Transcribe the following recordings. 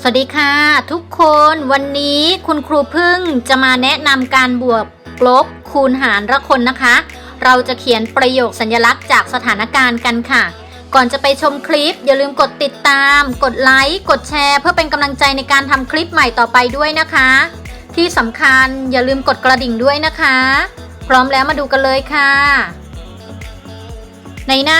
สวัสดีค่ะ ทุกคนวันนี้คุณครูพึ่งจะมาแนะนำการบวกลบคูณหารละคนนะคะ เราจะเขียนประโยคสัญลักษณ์จากสถานการณ์กันค่ะ ก่อนจะไปชมคลิป อย่าลืมกดติดตาม กดไลค์กดแชร์ เพื่อเป็นกำลังใจในการทำคลิปใหม่ต่อไปด้วยนะคะ ที่สำคัญอย่าลืมกดกระดิ่งด้วยนะคะ พร้อมแล้วมาดูกันเลยค่ะ ในหน้า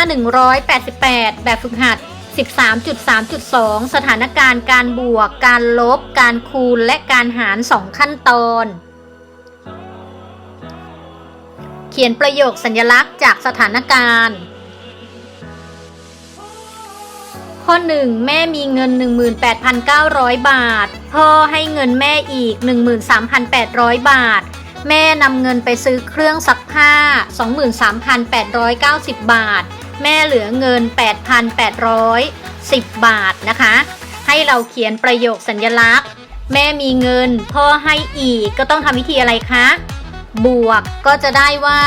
188 แบบฝึกหัด 13.3.2 สถานการณ์การบวก การลบ การคูณ และการหาร 2 ขั้นตอน เขียนประโยคสัญลักษณ์จากสถานการณ์ ข้อ 1 แม่มีเงิน 18,900 บาท พ่อให้เงินแม่อีก 13,800 บาท แม่นำเงินไปซื้อเครื่องซักผ้า 23,890 บาท แม่เหลือเงิน 8,810 บาทนะคะ ให้เราเขียนประโยคสัญลักษณ์ แม่มีเงิน พ่อให้อีก ก็ต้องทำวิธีอะไรคะ บวกก็จะได้ว่า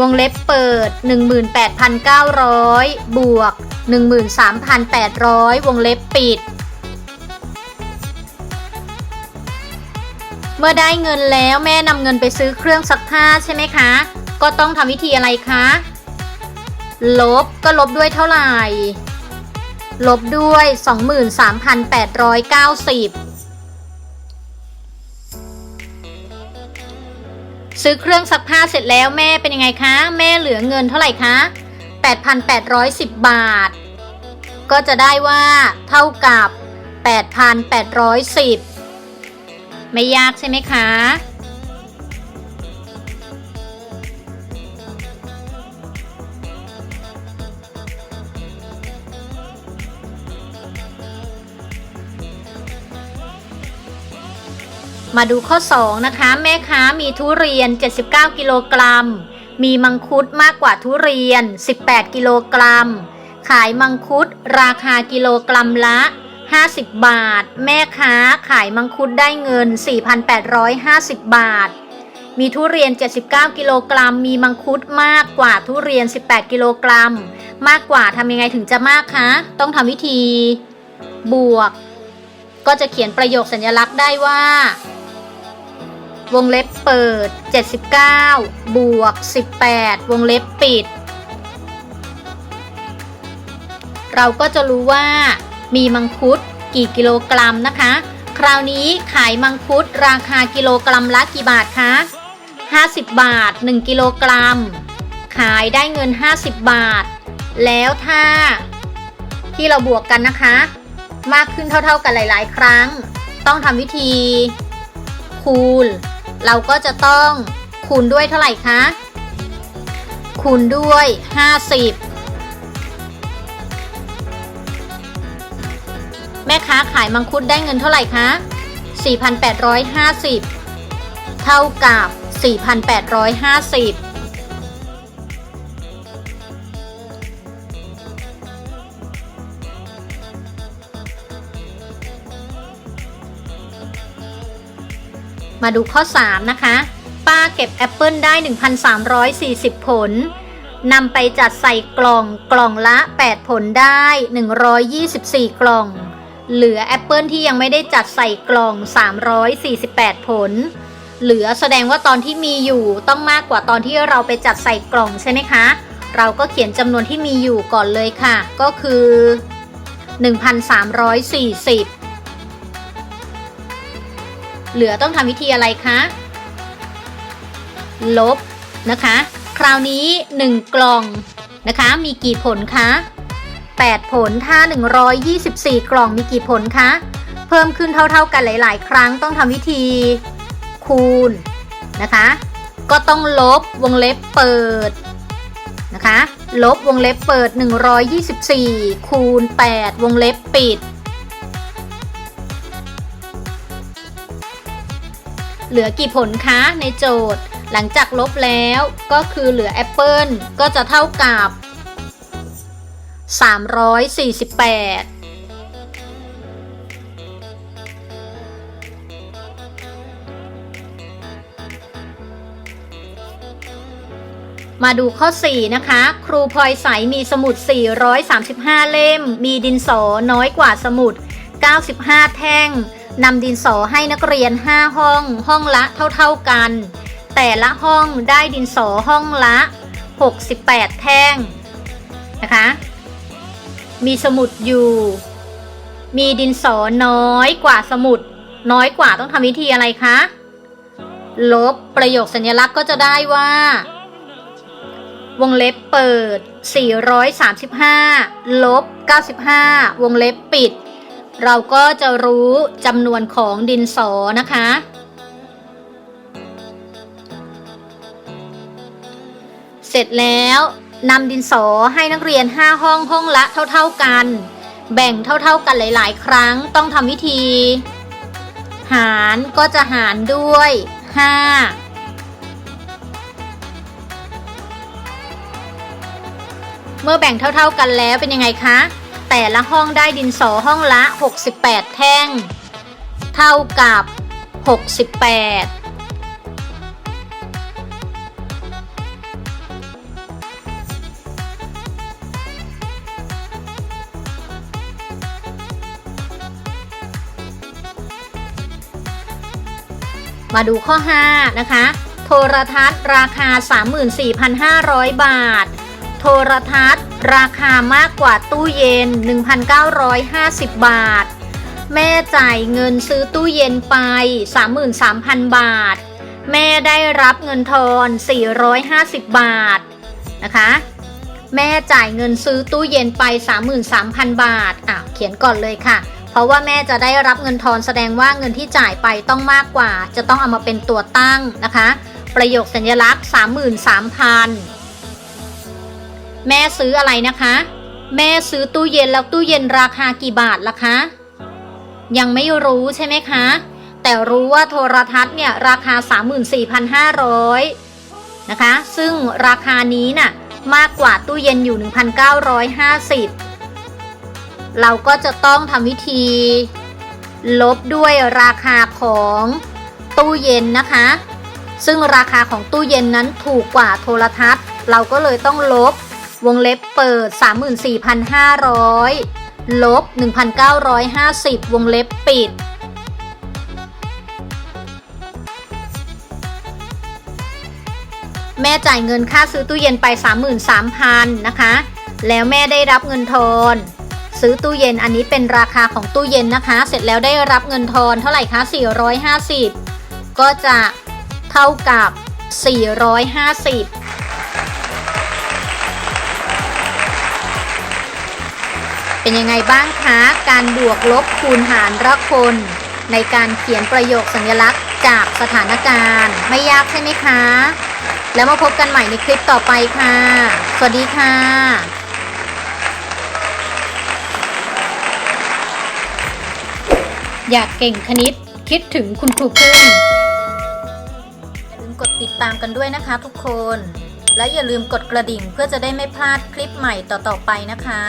วงเล็บเปิด 18,900 บวก 13,800 วงเล็บปิดเมื่อได้เงินแล้วแม่นำเงินไปซื้อเครื่องซักผ้าใช่ไหมคะ ก็ต้องทำวิธีอะไรคะ ลบก็ลบด้วยเท่าไหร่ ลบด้วย 23,890 ซื้อเครื่องซักผ้าเสร็จแล้วแม่เป็นยังไงคะ แม่เหลือเงินเท่าไหร่คะ 8,810 บาท ก็จะได้ว่าเท่ากับ 8,810 ไม่ยากใช่ไหมคะ มาดูข้อ 2 นะคะ แม่ค้ามีทุเรียน 79 กิโลกรัม มีมังคุดมากกว่าทุเรียน 18 กิโลกรัม ขายมังคุดราคากิโลกรัมละ 50 บาท แม่ค้าขายมังคุดได้เงิน 4,850 บาท มีทุเรียน 79 กิโลกรัม มีมังคุดมากกว่าทุเรียน 18 กิโลกรัม มากกว่าทำยังไงถึงจะมากคะ ต้องทำวิธี บวก ก็จะเขียนประโยคสัญลักษณ์ได้ว่า วงเล็บเปิด 79 บวก 18 วงเล็บปิด เราก็จะรู้ว่ามีมังคุดกี่กิโลกรัมนะคะ คราวนี้ขายมังคุดราคากิโลกรัมละกี่บาทคะ 50 บาท 1 กิโลกรัม ขายได้เงิน 50 บาท แล้วถ้าที่เราบวกกันนะคะ มากขึ้นเท่าๆกันหลาย ๆ ครั้ง ต้องทำวิธีคูณ เราก็จะต้องคูณด้วยเท่าไหร่คะ คูณด้วย 50 แม่ค้าขายมังคุดได้เงินเท่าไหร่คะ 4,850 เท่ากับ 4,850 มาดูข้อ 3 นะคะ ป้าเก็บแอปเปิลได้ 1,340 ผลนำไปจัดใส่กล่องกล่องละ 8 ผลได้ 124 กล่อง เหลือแอปเปิลที่ยังไม่ได้จัดใส่กล่อง 348 ผล เหลือแสดงว่าตอนที่มีอยู่ต้องมากกว่าตอนที่เราไปจัดใส่กล่องใช่ไหมคะ เราก็เขียนจำนวนที่มีอยู่ก่อนเลยค่ะ ก็คือ 1,340 เหลือต้องทำวิธีอะไรคะ ลบนะคะ คราวนี้ 1 กล่องนะคะ มีกี่ผลคะ 8 ผลถ้า 124 กล่องมีกี่ผลคะ เพิ่มขึ้นเท่าๆกันหลาย ๆ ครั้งต้องทำวิธีคูณนะคะ ก็ต้องลบวงเล็บเปิดนะคะ ลบวงเล็บเปิด 124 คูณ 8 วงเล็บปิด เหลือกี่ผลคะในโจทย์ หลังจากลบแล้วก็คือเหลือแอปเปิลก็จะเท่ากับ 348มาดูข้อ 4 นะคะ ครูพลอยใสมีสมุด 435 เล่ม มีดินสอน้อยกว่าสมุด 95 แท่ง นำดินสอให้นักเรียน 5 ห้อง ห้องละเท่าๆกัน แต่ละห้องได้ดินสอห้องละ 68 แท่งนะคะ มีสมุดอยู่ มีดินสอน้อยกว่าสมุด น้อยกว่าต้องทำวิธีอะไรคะ ลบประโยคสัญลักษณ์ก็จะได้ว่า วงเล็บเปิด 435 ลบ 95 วงเล็บปิด เราก็จะรู้จำนวนของดินสอนะคะ เสร็จแล้วนำดินสอให้นักเรียน 5 ห้องห้องละเท่า ๆกัน แบ่งเท่า ๆกันหลายๆ ครั้งต้องทำวิธี หารก็จะหารด้วย 5เมื่อแบ่งเท่า ๆกันแล้วเป็นยังไงคะ แต่ละห้องได้ดินสอห้องละ 68 แท่ง เท่ากับ 68มาดูข้อ 5 นะคะ โทรทัศน์ราคา 34,500 บาท โทรทัศน์ ราคามากกว่าตู้เย็น 1,950 บาท แม่จ่ายเงินซื้อตู้เย็นไป 33,000 บาท แม่ได้รับเงินทอน 450 บาทนะคะแม่จ่ายเงินซื้อตู้เย็นไป 33,000 บาทอะเขียนก่อนเลยค่ะ เพราะว่าแม่จะได้รับเงินทอนแสดงว่าเงินที่จ่ายไปต้องมากกว่า จะต้องเอามาเป็นตัวตั้งนะคะ ประโยคสัญลักษณ์ 33,000 แม่ซื้ออะไรนะคะ แม่ซื้อตู้เย็นแล้วตู้เย็นราคากี่บาทล่ะคะ ยังไม่รู้ใช่ไหมคะ แต่รู้ว่าโทรทัศน์เนี่ยราคา 34,500 นะคะ ซึ่งราคานี้น่ะมากกว่าตู้เย็นอยู่ 1,950 เราก็จะต้องทำวิธี ลบด้วยราคาของตู้เย็นนะคะ ซึ่งราคาของตู้เย็นนั้นถูกกว่าโทรทัศน์ เราก็เลยต้องลบ วงเล็บเปิด 34,500 ลบ 1,950 วงเล็บปิด แม่จ่ายเงินค่าซื้อตู้เย็นไป 33,000 นะคะ แล้วแม่ได้รับเงินทอน ซื้อตู้เย็นอันนี้เป็นราคาของตู้เย็นนะคะ เสร็จแล้วได้รับเงินทอนเท่าไหร่คะ 450 ก็จะเท่ากับ 450 เป็นยังไงบ้างคะ การบวกลบคูณหารละคน ในการเขียนประโยคสัญลักษณ์จากสถานการณ์ ไม่ยากใช่ไหมคะ แล้วมาพบกันใหม่ในคลิปต่อไปค่ะ สวัสดีค่ะอยากเก่งคณิตคิดถึงคุณครูพึ่งอย่าลืมกดติดตามกันด้วยนะคะทุกคน และอย่าลืมกดกระดิ่งเพื่อจะได้ไม่พลาดคลิปใหม่ต่อๆไปนะคะ